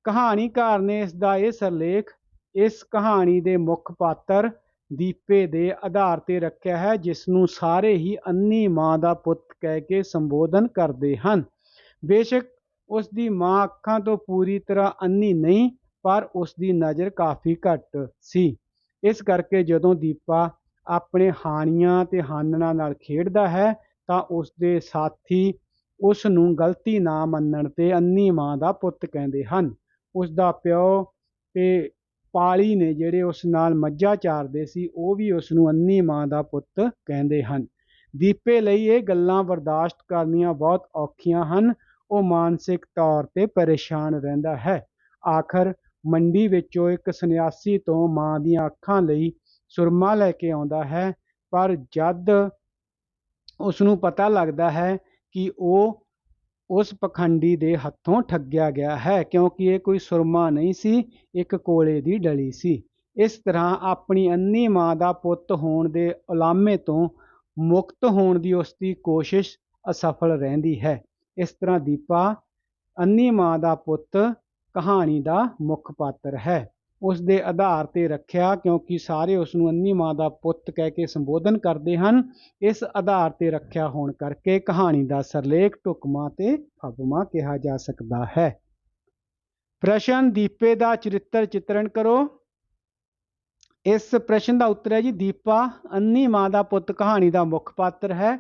ਕਹਾਣੀਕਾਰ ਨੇ ਇਸ ਦਾ ਇਹ ਸਰਲੇਖ, ਇਸ ਕਹਾਣੀ ਦੇ ਮੁੱਖ ਪਾਤਰ ਦੀਪੇ ਦੇ ਆਧਾਰ ਤੇ ਰੱਖਿਆ ਹੈ ਜਿਸ ਨੂੰ ਸਾਰੇ ਹੀ ਅੰਨੀ ਮਾਂ ਦਾ ਪੁੱਤ ਕਹਿ ਕੇ ਸੰਬੋਧਨ ਕਰਦੇ ਹਨ। ਬੇਸ਼ੱਕ ਉਸ ਦੀ ਮਾਂ ਅੱਖਾਂ ਤੋਂ ਪੂਰੀ ਤਰ੍ਹਾਂ ਅੰਨੀ ਨਹੀਂ, ਪਰ ਉਸ ਦੀ ਨਜ਼ਰ ਕਾਫੀ ਘੱਟ ਸੀ। ਇਸ ਕਰਕੇ ਜਦੋਂ ਦੀਪਾ ਆਪਣੇ ਹਾਣੀਆਂ ਤੇ ਹਾਨਣਾ ਨਾਲ ਖੇਡਦਾ ਹੈ, ਤਾਂ ਉਸ ਦੇ ਸਾਥੀ ਉਸ ਨੂੰ ਗਲਤੀ ਨਾ ਮੰਨਣ ਤੇ ਅੰਨੀ ਮਾਂ ਦਾ ਪੁੱਤ ਕਹਿੰਦੇ ਹਨ। ਉਸ ਦਾ ਪਿਓ ਤੇ ਪਾਲੀ ਨੇ ਜਿਹੜੇ ਉਸ ਨਾਲ ਮੱਝਾਂ ਚਾਰਦੇ ਸੀ, ਉਹ ਵੀ ਉਸ ਨੂੰ ਅੰਨੀ ਮਾਂ ਦਾ ਪੁੱਤ ਕਹਿੰਦੇ ਹਨ। ਦੀਪੇ ਲਈ ਇਹ ਗੱਲਾਂ ਬਰਦਾਸ਼ਤ ਕਰਨੀਆਂ ਬਹੁਤ ਔਖੀਆਂ ਹਨ। ਉਹ ਮਾਨਸਿਕ ਤੌਰ ਤੇ ਪਰੇਸ਼ਾਨ ਰਹਿੰਦਾ ਹੈ। ਆਖਰ ਮੰਡੀ ਵਿੱਚੋਂ ਇੱਕ ਸੰਨਿਆਸੀ ਤੋਂ ਮਾਂ ਦੀਆਂ ਅੱਖਾਂ ਲਈ ਸੁਰਮਾ ਲੈ ਕੇ ਆਉਂਦਾ ਹੈ, ਪਰ ਜਦ ਉਸ ਨੂੰ ਪਤਾ ਲੱਗਦਾ ਹੈ ਕਿ ਉਹ ਉਸ ਪਖੰਡੀ ਦੇ ਹੱਥੋਂ ਠੱਗਿਆ ਗਿਆ ਹੈ, ਕਿਉਂਕਿ ਇਹ ਕੋਈ ਸੁਰਮਾ ਨਹੀਂ ਸੀ, ਇੱਕ ਕੋਲੇ ਦੀ ਡਲੀ ਸੀ। ਇਸ ਤਰ੍ਹਾਂ ਆਪਣੀ ਅੰਨੀ ਮਾਂ ਦਾ ਪੁੱਤ ਹੋਣ ਦੇ ਉਲਾਮੇ ਤੋਂ ਮੁਕਤ ਹੋਣ ਦੀ ਉਸ ਦੀ ਕੋਸ਼ਿਸ਼ ਅਸਫਲ ਰਹਿੰਦੀ ਹੈ। ਇਸ ਤਰ੍ਹਾਂ ਦੀਪਾ ਅੰਨੀ ਮਾਂ ਦਾ ਪੁੱਤ ਕਹਾਣੀ ਦਾ ਮੁੱਖ ਪਾਤਰ ਹੈ। ਉਸ ਦੇ ਆਧਾਰ ਤੇ ਰੱਖਿਆ, ਕਿਉਂਕਿ ਸਾਰੇ ਉਸ ਨੂੰ ਅੰਨੀ ਮਾਂ ਦਾ ਪੁੱਤ ਕਹਿ ਕੇ ਸੰਬੋਧਨ ਕਰਦੇ ਹਨ। ਇਸ ਆਧਾਰ ਤੇ ਰੱਖਿਆ ਹੋਣ ਕਰਕੇ ਕਹਾਣੀ ਦਾ ਸਰਲੇਖ ਢੁਕਵਾਂ ਤੇ ਫਬਵਾਂ ਕਿਹਾ ਜਾ ਸਕਦਾ ਹੈ। ਪ੍ਰਸ਼ਨ ਦੀਪੇ ਦਾ ਚਰਿੱਤਰ ਚਿੱਤਰਣ ਕਰੋ। ਇਸ ਪ੍ਰਸ਼ਨ ਦਾ ਉੱਤਰ ਹੈ ਜੀ, ਦੀਪਾ ਅੰਨੀ ਮਾਂ ਦਾ ਪੁੱਤ ਕਹਾਣੀ ਦਾ ਮੁੱਖ ਪਾਤਰ ਹੈ।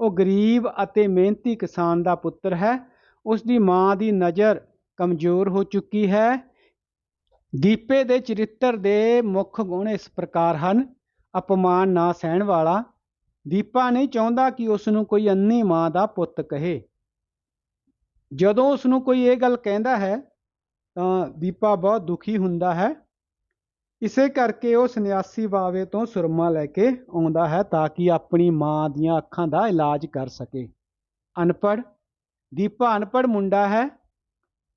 ਉਹ ਗਰੀਬ ਅਤੇ ਮਿਹਨਤੀ ਕਿਸਾਨ ਦਾ ਪੁੱਤਰ ਹੈ। ਉਸ ਦੀ ਮਾਂ ਦੀ ਨਜ਼ਰ ਕਮਜ਼ੋਰ ਹੋ ਚੁੱਕੀ ਹੈ। ਦੀਪੇ ਦੇ ਚਰਿੱਤਰ ਦੇ ਮੁੱਖ ਗੁਣ ਇਸ ਪ੍ਰਕਾਰ ਹਨ। ਅਪਮਾਨ ਨਾ ਸਹਿਣ ਵਾਲਾ, ਦੀਪਾ ਨਹੀਂ ਚਾਹੁੰਦਾ ਕਿ ਉਸ ਨੂੰ ਕੋਈ ਅੰਨੀ ਮਾਂ ਦਾ ਪੁੱਤ ਕਹੇ। ਜਦੋਂ ਉਸ ਨੂੰ ਕੋਈ ਇਹ ਗੱਲ ਕਹਿੰਦਾ ਹੈ, ਤਾਂ ਦੀਪਾ ਬਹੁਤ ਦੁਖੀ ਹੁੰਦਾ ਹੈ। ਇਸੇ ਕਰਕੇ ਉਹ ਸੰਨਿਆਸੀ ਬਾਵੇ ਤੋਂ ਸੁਰਮਾ ਲੈ ਕੇ ਆਉਂਦਾ ਹੈ ਤਾਂ ਕਿ ਆਪਣੀ ਮਾਂ ਦੀਆਂ ਅੱਖਾਂ ਦਾ ਇਲਾਜ ਕਰ ਸਕੇ। ਅਨਪੜ੍ਹ, ਦੀਪਾ ਅਨਪੜ੍ਹ ਮੁੰਡਾ ਹੈ।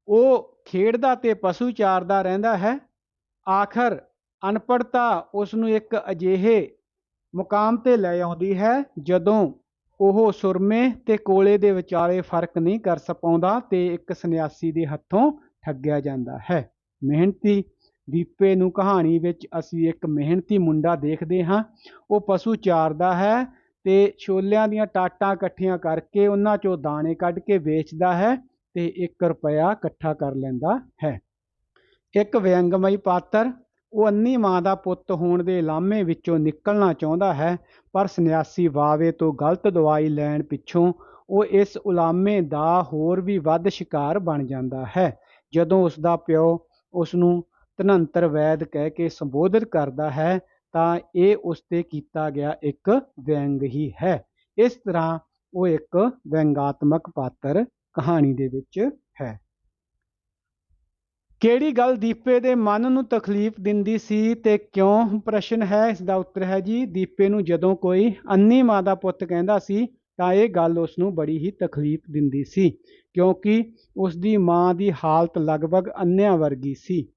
ਉਹ ਖੇਡਦਾ ਤੇ ਪਸ਼ੂ ਚਾਰਦਾ ਰਹਿੰਦਾ ਹੈ। ਆਖਰ ਅਨਪੜ੍ਹਤਾ ਉਸ ਨੂੰ ਇੱਕ ਅਜਿਹੇ ਮੁਕਾਮ ਤੇ ਲੈ ਆਉਂਦੀ ਹੈ, ਜਦੋਂ ਉਹ ਸੁਰਮੇ ਤੇ ਕੋਲੇ ਦੇ ਵਿਚਾਲੇ ਫ਼ਰਕ ਨਹੀਂ ਕਰ ਸਪਾਉਂਦਾ ਤੇ ਇੱਕ ਸੰਨਿਆਸੀ ਦੇ ਹੱਥੋਂ ਠੱਗਿਆ ਜਾਂਦਾ ਹੈ। ਮਿਹਨਤੀ ਦੀਪੇ ਨੂੰ ਕਹਾਣੀ ਵਿੱਚ ਅਸੀਂ ਇੱਕ ਮਿਹਨਤੀ ਮੁੰਡਾ ਦੇਖਦੇ ਹਾਂ। ਉਹ ਪਸ਼ੂ ਚਾਰਦਾ ਹੈ ਤੇ ਛੋਲਿਆਂ ਦੀਆਂ ਟਾਟਾਂ ਇਕੱਠੀਆਂ ਕਰਕੇ ਉਹਨਾਂ ਚੋਂ ਦਾਣੇ ਕੱਢ ਕੇ ਵੇਚਦਾ ਹੈ। ਤੇ 1 ਰੁਪਇਆ ਇਕੱਠਾ ਕਰ ਲੈਂਦਾ ਹੈ। ਇੱਕ ਵਿਅੰਗਮਈ ਪਾਤਰ, ਉਹ ਅੰਨੀ ਮਾਂ ਦਾ ਪੁੱਤ ਹੋਣ ਦੇ ਲਾਮੇ ਵਿੱਚੋਂ ਨਿਕਲਣਾ ਚਾਹੁੰਦਾ ਹੈ, ਪਰ ਸੰਨਿਆਸੀ ਵਾਵੇ ਤੋਂ ਗਲਤ ਦਵਾਈ ਲੈਣ ਪਿੱਛੋਂ ਉਹ ਇਸ ਉਲਾਮੇ ਦਾ ਹੋਰ ਵੀ ਵੱਧ ਸ਼ਿਕਾਰ ਬਣ ਜਾਂਦਾ ਹੈ। ਜਦੋਂ ਉਸ ਦਾ ਪਿਓ ਉਸ ਨੂੰ ਧਨੰਤਰ ਵੈਦ ਕਹਿ ਕੇ ਸੰਬੋਧਿਤ ਕਰਦਾ ਹੈ, ਤਾਂ ਇਹ ਉਸ ਤੇ ਕੀਤਾ ਗਿਆ ਇੱਕ ਵਿਅੰਗ ਹੀ ਹੈ। ਇਸ ਤਰ੍ਹਾਂ ਉਹ ਇੱਕ ਵਿਅੰਗਾਤਮਕ ਪਾਤਰ ਕਹਾਣੀ ਦੇ ਵਿੱਚ ਹੈ। ਕਿਹੜੀ ਗੱਲ ਦੀਪੇ ਦੇ ਮਨ ਨੂੰ ਤਕਲੀਫ ਦਿੰਦੀ ਸੀ ਤੇ ਕਿਉਂ? ਪ੍ਰਸ਼ਨ ਹੈ, ਇਸ ਦਾ ਉੱਤਰ ਹੈ ਜੀ, ਦੀਪੇ ਨੂੰ ਜਦੋਂ ਕੋਈ ਅੰਨੀ ਮਾਂ ਦਾ ਪੁੱਤ ਕਹਿੰਦਾ ਸੀ, ਤਾਂ ਇਹ ਗੱਲ ਉਸ ਨੂੰ ਬੜੀ ਹੀ ਤਕਲੀਫ ਦਿੰਦੀ ਸੀ, ਕਿਉਂਕਿ ਉਸ ਦੀ ਮਾਂ ਦੀ ਹਾਲਤ ਲਗਭਗ ਅੰਨਿਆਂ ਵਰਗੀ ਸੀ।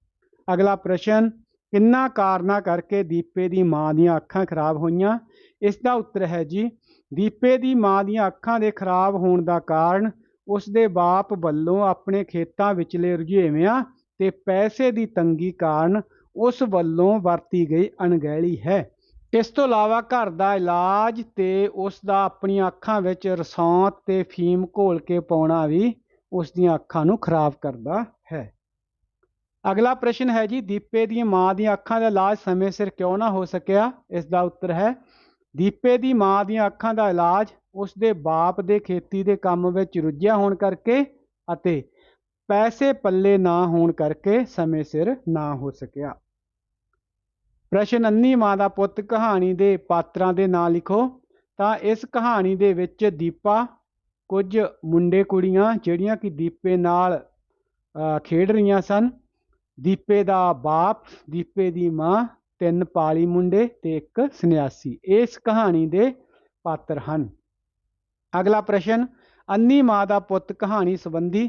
ਅਗਲਾ ਪ੍ਰਸ਼ਨ, ਕਿੰਨਾ ਕਾਰਨਾਂ ਕਰਕੇ ਦੀਪੇ ਦੀ ਮਾਂ ਦੀਆਂ ਅੱਖਾਂ ਖਰਾਬ ਹੋਈਆਂ? ਇਸ ਦਾ ਉੱਤਰ ਹੈ ਜੀ, ਦੀਪੇ ਦੀ ਮਾਂ ਦੀਆਂ ਅੱਖਾਂ ਦੇ ਖਰਾਬ ਹੋਣ ਦਾ ਕਾਰਨ ਉਸ ਦੇ ਬਾਪ ਵੱਲੋਂ ਆਪਣੇ ਖੇਤਾਂ ਵਿਚਲੇ ਰੁਝੇਵਿਆਂ ਤੇ ਪੈਸੇ ਦੀ ਤੰਗੀ ਕਾਰਨ ਉਸ ਵੱਲੋਂ ਵਰਤੀ ਗਈ ਅਣਗਹਿਲੀ ਹੈ। ਇਸ ਤੋਂ ਇਲਾਵਾ ਘਰ ਦਾ ਇਲਾਜ ਤੇ ਉਸ ਦਾ ਆਪਣੀਆਂ ਅੱਖਾਂ ਵਿੱਚ ਰਸੌਂਤ ਤੇ ਫੀਮ ਘੋਲ ਕੇ ਪਾਉਣਾ ਵੀ ਉਸ ਦੀਆਂ ਅੱਖਾਂ ਨੂੰ ਖਰਾਬ ਕਰਦਾ ਹੈ। ਅਗਲਾ ਪ੍ਰਸ਼ਨ ਹੈ ਜੀ, ਦੀਪੇ ਦੀ ਮਾਂ ਦੀਆਂ ਅੱਖਾਂ ਦਾ ਇਲਾਜ ਸਮੇਂ ਸਿਰ ਕਿਉਂ ਨਾ ਹੋ ਸਕਿਆ? ਇਸ ਦਾ ਉੱਤਰ ਹੈ, ਦੀਪੇ ਦੀ ਮਾਂ ਦੀਆਂ ਅੱਖਾਂ ਦਾ ਇਲਾਜ ਉਸ ਦੇ ਬਾਪ ਦੇ ਖੇਤੀ ਦੇ ਕੰਮ ਵਿੱਚ ਰੁੱਝਿਆ ਹੋਣ ਕਰਕੇ ਅਤੇ ਪੈਸੇ ਪੱਲੇ ਨਾ ਹੋਣ ਕਰਕੇ ਸਮੇਂ ਸਿਰ ਨਾ ਹੋ ਸਕਿਆ। ਪ੍ਰਸ਼ਨ ਅੰਨੀ ਮਾਂ ਦਾ ਪੁੱਤ ਕਹਾਣੀ ਦੇ ਪਾਤਰਾਂ ਦੇ ਨਾਂ ਲਿਖੋ ਤਾਂ ਇਸ ਕਹਾਣੀ ਦੇ ਵਿੱਚ ਦੀਪਾ, ਕੁਝ ਮੁੰਡੇ ਕੁੜੀਆਂ ਜਿਹੜੀਆਂ ਕਿ ਦੀਪੇ ਨਾਲ ਖੇਡ ਰਹੀਆਂ ਸਨ। ਦੀਪੇ ਦਾ ਬਾਪ, ਦੀਪੇ ਦੀ ਮਾਂ, ਤਿੰਨ ਪਾਲੀ ਮੁੰਡੇ ਤੇ ਇੱਕ ਸੰਨਿਆਸੀ। ਇਸ ਕਹਾਣੀ ਦੇ ਪਾਤਰ ਹਨ। ਅਗਲਾ ਪ੍ਰਸ਼ਨ ਅੰਨੀ ਮਾਂ ਦਾ ਪੁੱਤ ਕਹਾਣੀ ਸੰਬੰਧੀ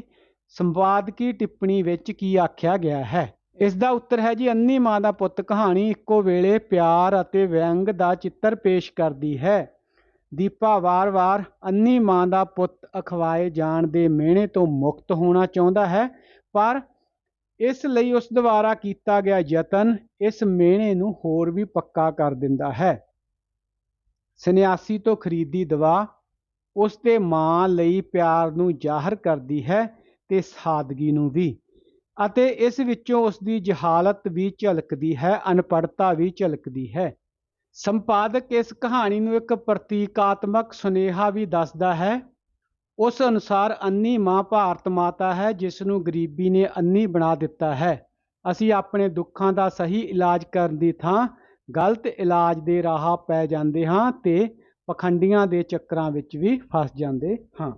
ਸੰਵਾਦਕੀ ਟਿੱਪਣੀ ਵਿੱਚ ਕੀ ਆਖਿਆ ਗਿਆ ਹੈ? ਇਸ ਦਾ ਉੱਤਰ ਹੈ ਜੀ ਅੰਨੀ ਮਾਂ ਦਾ ਪੁੱਤ ਕਹਾਣੀ ਇੱਕੋ ਵੇਲੇ ਪਿਆਰ ਅਤੇ ਵਿਅੰਗ ਦਾ ਚਿੱਤਰ ਪੇਸ਼ ਕਰਦੀ ਹੈ। ਦੀਪਾ ਵਾਰ-ਵਾਰ ਅੰਨੀ ਮਾਂ ਦਾ ਪੁੱਤ ਅਖਵਾਏ ਜਾਣ ਦੇ ਮਿਹਣੇ ਤੋਂ ਮੁਕਤ ਹੋਣਾ ਚਾਹੁੰਦਾ ਹੈ, ਪਰ ਇਸ ਲਈ ਉਸ ਦੁਆਰਾ ਕੀਤਾ ਗਿਆ ਯਤਨ ਇਸ ਮਿਹਣੇ ਨੂੰ ਹੋਰ ਵੀ ਪੱਕਾ ਕਰ ਦਿੰਦਾ ਹੈ। ਸੰਨਿਆਸੀ ਤੋਂ ਖਰੀਦੀ ਦਵਾ ਉਸ ਦੇ ਮਾਂ ਲਈ ਪਿਆਰ ਨੂੰ ਜ਼ਾਹਰ ਕਰਦੀ ਹੈ ਤੇ ਸਾਦਗੀ ਨੂੰ ਵੀ। ਅਤੇ ਇਸ ਵਿੱਚੋਂ ਉਸ ਦੀ ਜਹਾਲਤ ਵੀ ਝਲਕਦੀ ਹੈ ਅਨਪੜਤਾ ਵੀ ਝਲਕਦੀ ਹੈ। ਸੰਪਾਦਕ ਇਸ ਕਹਾਣੀ ਨੂੰ ਇੱਕ ਪ੍ਰਤੀਕਾਤਮਕ ਸੁਨੇਹਾ ਵੀ ਦੱਸਦਾ ਹੈ। ਉਸ ਅਨੁਸਾਰ ਅੰਨੀ ਮਾਂ ਭਾਰਤ ਮਾਤਾ ਹੈ, ਜਿਸ ਨੂੰ ਗਰੀਬੀ ਨੇ ਅੰਨੀ ਬਣਾ ਦਿੱਤਾ ਹੈ। ਅਸੀਂ ਆਪਣੇ ਦੁੱਖਾਂ ਦਾ ਸਹੀ ਇਲਾਜ ਕਰਨ ਦੀ ਥਾਂ, ਗਲਤ ਇਲਾਜ ਦੇ ਰਾਹ ਪੈ ਜਾਂਦੇ ਹਾਂ ਤੇ ਪਖੰਡੀਆਂ ਦੇ ਚੱਕਰਾਂ ਵਿੱਚ ਵੀ ਫਸ ਜਾਂਦੇ ਹਾਂ।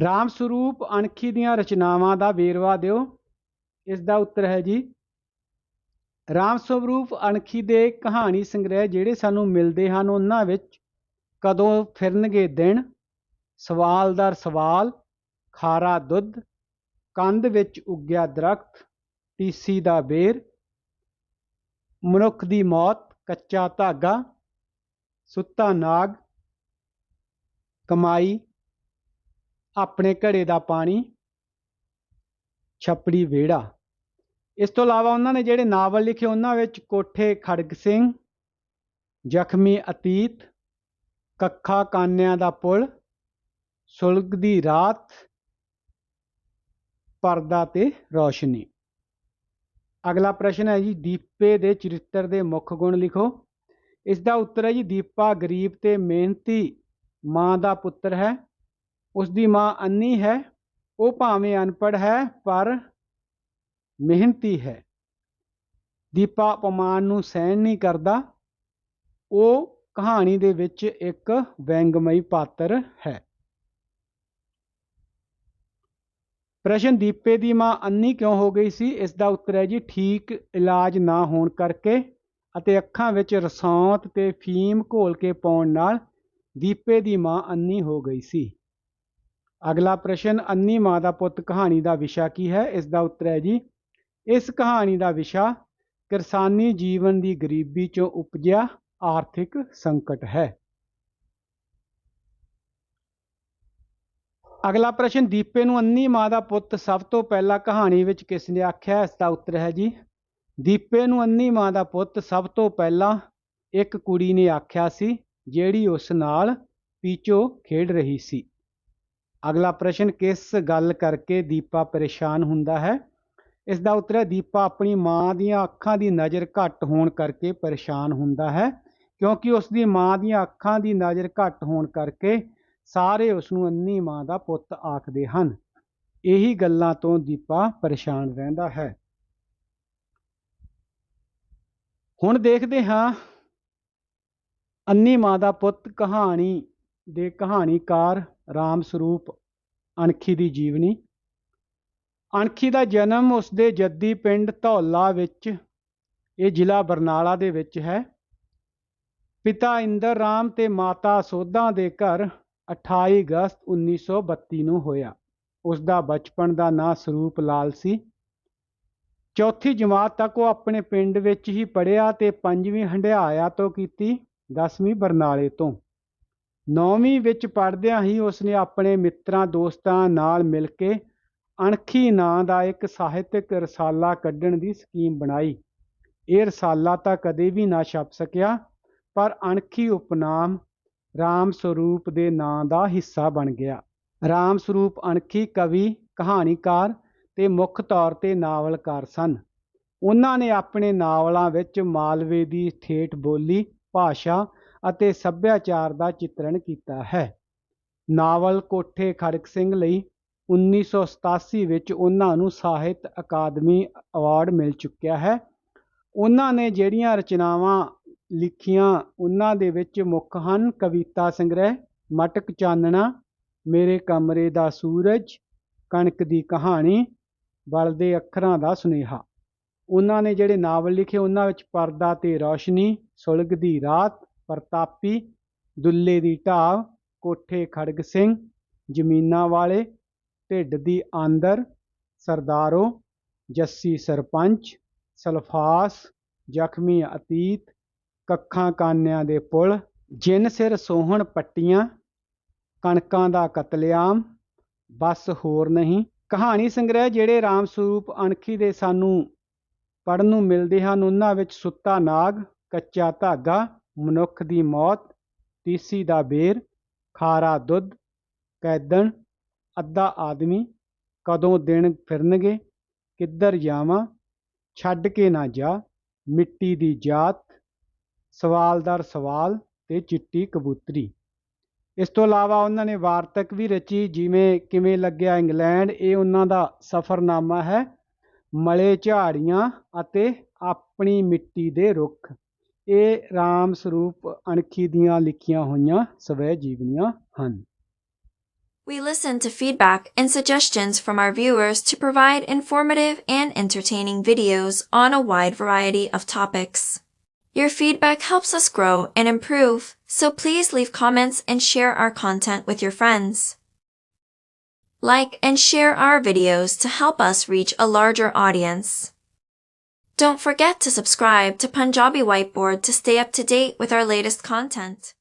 ਰਾਮ ਸਰੂਪ ਅਣਖੀ ਦੀਆਂ ਰਚਨਾਵਾਂ ਦਾ ਵੇਰਵਾ ਦਿਓ। ਇਸ ਦਾ ਉੱਤਰ ਹੈ ਜੀ, ਰਾਮ ਸਰੂਪ ਅਣਖੀ ਦੇ ਕਹਾਣੀ ਸੰਗ੍ਰਹਿ ਜਿਹੜੇ ਸਾਨੂੰ ਮਿਲਦੇ ਹਨ, ਉਹਨਾਂ ਵਿੱਚ ਕਦੋਂ ਫਿਰਨਗੇ ਦਿਨ? ਸਵਾਲ ਦਰ ਸਵਾਲ, ਖਾਰਾ ਦੁੱਧ, ਕੰਧ ਵਿੱਚ ਉੱਗਿਆ ਦਰਖਤ, ਟੀਸੀ ਦਾ ਬੇਰ, ਮਨੁੱਖ ਦੀ ਮੌਤ, ਕੱਚਾ ਧਾਗਾ ਸੁੱਤਾ ਨਾਗ, ਕਮਾਈ, ਆਪਣੇ ਘੜੇ ਦਾ ਪਾਣੀ, ਛੱਪੜੀ ਵਿਹੜਾ। ਇਸ ਤੋਂ ਇਲਾਵਾ ਉਹਨਾਂ ਨੇ ਜਿਹੜੇ ਨਾਵਲ ਲਿਖੇ, ਉਹਨਾਂ ਵਿੱਚ ਕੋਠੇ ਖੜਗ ਸਿੰਘ, ਜ਼ਖਮੀ ਅਤੀਤ, ਕੱਖਾ ਕਾਨਿਆਂ ਦਾ ਪੁਲ ਸੁਲਗਦੀ ਰਾਤ, ਪਰਦਾ ਤੇ ਰੋਸ਼ਨੀ। ਅਗਲਾ ਪ੍ਰਸ਼ਨ ਹੈ ਜੀ, ਦੀਪੇ ਦੇ ਚਰਿੱਤਰ ਦੇ ਮੁੱਖ ਗੁਣ ਲਿਖੋ। ਇਸ ਦਾ ਉੱਤਰ ਹੈ ਜੀ, ਦੀਪਾ ਗਰੀਬ ਤੇ ਮਿਹਨਤੀ ਮਾਂ ਦਾ ਪੁੱਤਰ ਹੈ। ਉਸ ਦੀ ਮਾਂ ਅੰਨੀ ਹੈ। ਉਹ ਭਾਵੇਂ ਅਨਪੜ੍ਹ ਹੈ, ਪਰ ਮਿਹਨਤੀ ਹੈ। ਦੀਪਾ ਅਪਮਾਨ ਨੂੰ ਸਹਿਣ ਨਹੀਂ ਕਰਦਾ। ਉਹ ਕਹਾਣੀ ਦੇ ਵਿੱਚ ਇੱਕ ਵਿਅੰਗਮਈ ਪਾਤਰ ਹੈ। ਪ੍ਰਸ਼ਨ, ਦੀਪੇ ਦੀ ਮਾਂ ਅੰਨੀ ਕਿਉਂ ਹੋ ਗਈ ਸੀ? ਇਸ ਦਾ ਉੱਤਰ ਹੈ ਜੀ, ਠੀਕ ਇਲਾਜ ਨਾ ਹੋਣ ਕਰਕੇ। ਅਤੇ ਅੱਖਾਂ ਵਿੱਚ ਰਸੌਂਤ ਤੇ ਫੀਮ ਘੋਲ ਕੇ ਪਾਉਣ ਨਾਲ ਦੀਪੇ ਦੀ ਮਾਂ ਅੰਨੀ ਹੋ ਗਈ ਸੀ। ਅਗਲਾ ਪ੍ਰਸ਼ਨ, ਅੰਨੀ ਮਾਂ ਦਾ ਪੁੱਤ ਕਹਾਣੀ ਦਾ ਵਿਸ਼ਾ ਕੀ ਹੈ? ਇਸ ਦਾ ਉੱਤਰ ਹੈ ਜੀ, ਇਸ ਕਹਾਣੀ ਦਾ ਵਿਸ਼ਾ ਕਿਰਸਾਨੀ ਜੀਵਨ ਦੀ ਗਰੀਬੀ ਚੋਂ ਉਪਜਿਆ ਆਰਥਿਕ ਸੰਕਟ ਹੈ। ਅਗਲਾ ਪ੍ਰਸ਼ਨ, ਦੀਪੇ ਨੂੰ ਅੰਨੀ ਮਾਂ ਦਾ ਪੁੱਤ ਸਭ ਤੋਂ ਪਹਿਲਾਂ ਕਹਾਣੀ ਵਿੱਚ ਕਿਸ ਨੇ ਆਖਿਆ? ਇਸ ਦਾ ਉੱਤਰ ਹੈ ਜੀ ਦੀਪੇ ਨੂੰ ਅੰਨੀ ਮਾਂ ਦਾ ਪੁੱਤ ਸਭ ਤੋਂ ਪਹਿਲਾਂ ਇੱਕ ਕੁੜੀ ਨੇ ਆਖਿਆ ਸੀ, ਜਿਹੜੀ ਉਸ ਨਾਲ ਪੀਚੋ ਖੇਡ ਰਹੀ ਸੀ। ਅਗਲਾ ਪ੍ਰਸ਼ਨ, ਕਿਸ ਗੱਲ ਕਰਕੇ ਦੀਪਾ ਪਰੇਸ਼ਾਨ ਹੁੰਦਾ ਹੈ? ਇਸ ਦਾ ਉੱਤਰ ਹੈ, ਦੀਪਾ ਆਪਣੀ ਮਾਂ ਦੀਆਂ ਅੱਖਾਂ ਦੀ ਨਜ਼ਰ ਘੱਟ ਹੋਣ ਕਰਕੇ ਪਰੇਸ਼ਾਨ ਹੁੰਦਾ ਹੈ, ਕਿਉਂਕਿ ਉਸ ਦੀ ਮਾਂ ਦੀਆਂ ਅੱਖਾਂ ਦੀ ਨਜ਼ਰ ਘੱਟ ਹੋਣ ਕਰਕੇ ਸਾਰੇ ਉਸ ਨੂੰ ਅੰਨੀ ਮਾਂ ਦਾ ਪੁੱਤ ਆਖਦੇ ਹਨ। ਇਹੀ ਗੱਲਾਂ ਤੋਂ ਦੀਪਾ ਪਰੇਸ਼ਾਨ ਰਹਿੰਦਾ ਹੈ। ਹੁਣ ਦੇਖਦੇ ਹਾਂ ਅੰਨੀ ਮਾਂ ਦਾ ਪੁੱਤ ਕਹਾਣੀ ਦੇ ਕਹਾਣੀਕਾਰ ਰਾਮ ਸਰੂਪ ਅਣਖੀ ਦੀ ਜੀਵਨੀ। ਅਣਖੀ ਦਾ ਜਨਮ ਉਸਦੇ ਜੱਦੀ ਪਿੰਡ ਧੌਲਾ ਵਿੱਚ, ਇਹ ਜ਼ਿਲ੍ਹਾ ਬਰਨਾਲਾ ਦੇ ਵਿੱਚ ਹੈ। ਪਿਤਾ ਇੰਦਰ ਰਾਮ ਤੇ ਮਾਤਾ ਸੋਧਾ ਦੇ ਘਰ 28 ਅਗਸਤ 1932 ਨੂੰ ਹੋਇਆ। ਉਸ ਦਾ ਬਚਪਨ ਦਾ ਨਾਂ ਸਰੂਪ ਲਾਲ ਸੀ। ਚੌਥੀ ਜਮਾਤ ਤੱਕ ਉਹ ਆਪਣੇ ਪਿੰਡ ਵਿੱਚ ਹੀ ਪੜ੍ਹਿਆ ਤੇ ਪੰਜਵੀਂ ਹੰਡਿਆਇਆ ਤੋਂ ਕੀਤੀ 10ਵੀਂ ਬਰਨਾਲੇ ਤੋਂ। ਨੌਵੀਂ ਵਿੱਚ ਪੜ੍ਹਦਿਆਂ ਹੀ ਉਸਨੇ ਆਪਣੇ ਮਿੱਤਰਾਂ ਦੋਸਤਾਂ ਨਾਲ ਮਿਲ ਕੇ ਅਣਖੀ ਨਾਂ ਦਾ ਇੱਕ ਸਾਹਿਤਕ ਰਸਾਲਾ ਕੱਢਣ ਦੀ ਸਕੀਮ ਬਣਾਈ। ਇਹ ਰਸਾਲਾ ਤਾਂ ਕਦੇ ਵੀ ਨਾ ਛਪ ਸਕਿਆ, ਪਰ ਅਣਖੀ ਉਪਨਾਮ ਰਾਮ ਸਰੂਪ ਦੇ ਨਾਂ ਦਾ ਹਿੱਸਾ ਬਣ ਗਿਆ। ਰਾਮ ਸਰੂਪ ਅਣਖੀ ਕਵੀ, ਕਹਾਣੀਕਾਰ ਤੇ ਮੁੱਖ ਤੌਰ ਤੇ ਨਾਵਲਕਾਰ ਸਨ। ਉਹਨਾਂ ਨੇ ਆਪਣੇ ਨਾਵਲਾਂ ਵਿੱਚ ਮਾਲਵੇ ਦੀ ਠੇਠ ਬੋਲੀ, ਭਾਸ਼ਾ ਅਤੇ ਸੱਭਿਆਚਾਰ ਦਾ ਚਿੱਤਰਣ ਕੀਤਾ ਹੈ। ਨਾਵਲ ਕੋਠੇ ਖੜਕ ਸਿੰਘ ਲਈ 1987 ਵਿੱਚ ਉਹਨਾਂ ਨੂੰ ਸਾਹਿਤ ਅਕਾਦਮੀ ਅਵਾਰਡ ਮਿਲ ਚੁੱਕਿਆ ਹੈ। ਉਹਨਾਂ ਨੇ ਜਿਹੜੀਆਂ ਰਚਨਾਵਾਂ ਲਿਖੀਆਂ, ਉਹਨਾਂ ਦੇ ਵਿੱਚ ਮੁੱਖ ਹਨ ਕਵਿਤਾ ਸੰਗ੍ਰਹਿ, ਮਟਕ ਚਾਨਣਾ, ਮੇਰੇ ਕਮਰੇ ਦਾ ਸੂਰਜ, ਕਣਕ ਦੀ ਕਹਾਣੀ ਬਲਦੇ ਅੱਖਰਾਂ ਦਾ ਸੁਨੇਹਾ। ਉਹਨਾਂ ਨੇ ਜਿਹੜੇ ਨਾਵਲ ਲਿਖੇ, ਉਹਨਾਂ ਵਿੱਚ ਪਰਦਾ ਤੇ ਰੌਸ਼ਨੀ, ਸੁਲਗ ਦੀ ਰਾਤ, ਪ੍ਰਤਾਪੀ, ਦੁੱਲੇ ਦੀ ਢਾਬ, ਕੋਠੇ ਖੜਗ ਸਿੰਘ, ਜ਼ਮੀਨਾਂ ਵਾਲੇ, ਢਿੱਡ ਦੀ ਆਂਦਰ, ਸਰਦਾਰੋ, ਜੱਸੀ ਸਰਪੰਚ, ਸਲਫਾਸ, ਜ਼ਖਮੀ ਅਤੀਤ, ਕੱਖਾਂ ਕਾਨਿਆਂ ਦੇ ਪੁਲ, ਜਿਨ ਸਿਰ ਸੋਹਣ ਪੱਟੀਆਂ, ਕਣਕਾਂ ਦਾ ਕਤਲੇਆਮ, ਬਸ ਹੋਰ ਨਹੀਂ। ਕਹਾਣੀ ਸੰਗ੍ਰਹਿ ਜਿਹੜੇ ਰਾਮ ਸਰੂਪ ਅਣਖੀ ਦੇ ਸਾਨੂੰ ਪੜ੍ਹਨ ਨੂੰ ਮਿਲਦੇ ਹਨ, ਉਹਨਾਂ ਵਿੱਚ ਸੁੱਤਾ ਨਾਗ, ਕੱਚਾ ਧਾਗਾ, ਮਨੁੱਖ ਦੀ ਮੌਤ, ਤੀਸੀ ਦਾ ਬੇਰ, ਖਾਰਾ ਦੁੱਧ, ਕੈਦਣ, ਅੱਧਾ ਆਦਮੀ, ਕਦੋਂ ਦਿਨ ਫਿਰਨਗੇ, ਕਿੱਧਰ ਜਾਵਾਂ, ਛੱਡ ਕੇ ਨਾ ਜਾ, ਮਿੱਟੀ ਦੀ ਜਾਤ, ਸਵਾਲ ਦਰ ਸਵਾਲ ਤੇ ਚਿੱਟੀ ਕਬੂਤਰੀ। ਇਸ ਤੋਂ ਇਲਾਵਾ ਉਹਨਾਂ ਨੇ ਵਾਰਤਕ ਵੀ ਰਚੀ ਜਿਵੇਂ ਕਿਵੇਂ ਲੱਗਿਆ ਇੰਗਲੈਂਡ ਇਹ ਉਹਨਾਂ ਦਾ ਸਫ਼ਰਨਾਮਾ ਹੈ ਮਲੇ ਝਾੜੀਆਂ ਅਤੇ ਆਪਣੀ ਮਿੱਟੀ ਦੇ ਰੁੱਖ ਇਹ ਰਾਮ ਸਰੂਪ ਅਣਖੀ ਦੀਆਂ ਲਿਖੀਆਂ ਹੋਈਆਂ ਸਵੈ ਜੀਵਨੀਆਂ ਹਨ We listen to feedback and suggestions from our viewers to provide informative and entertaining videos on a wide variety of topics. Your feedback helps us grow and improve, so please leave comments and share our content with your friends. Like and share our videos to help us reach a larger audience. Don't forget to subscribe to Punjabi Whiteboard to stay up to date with our latest content.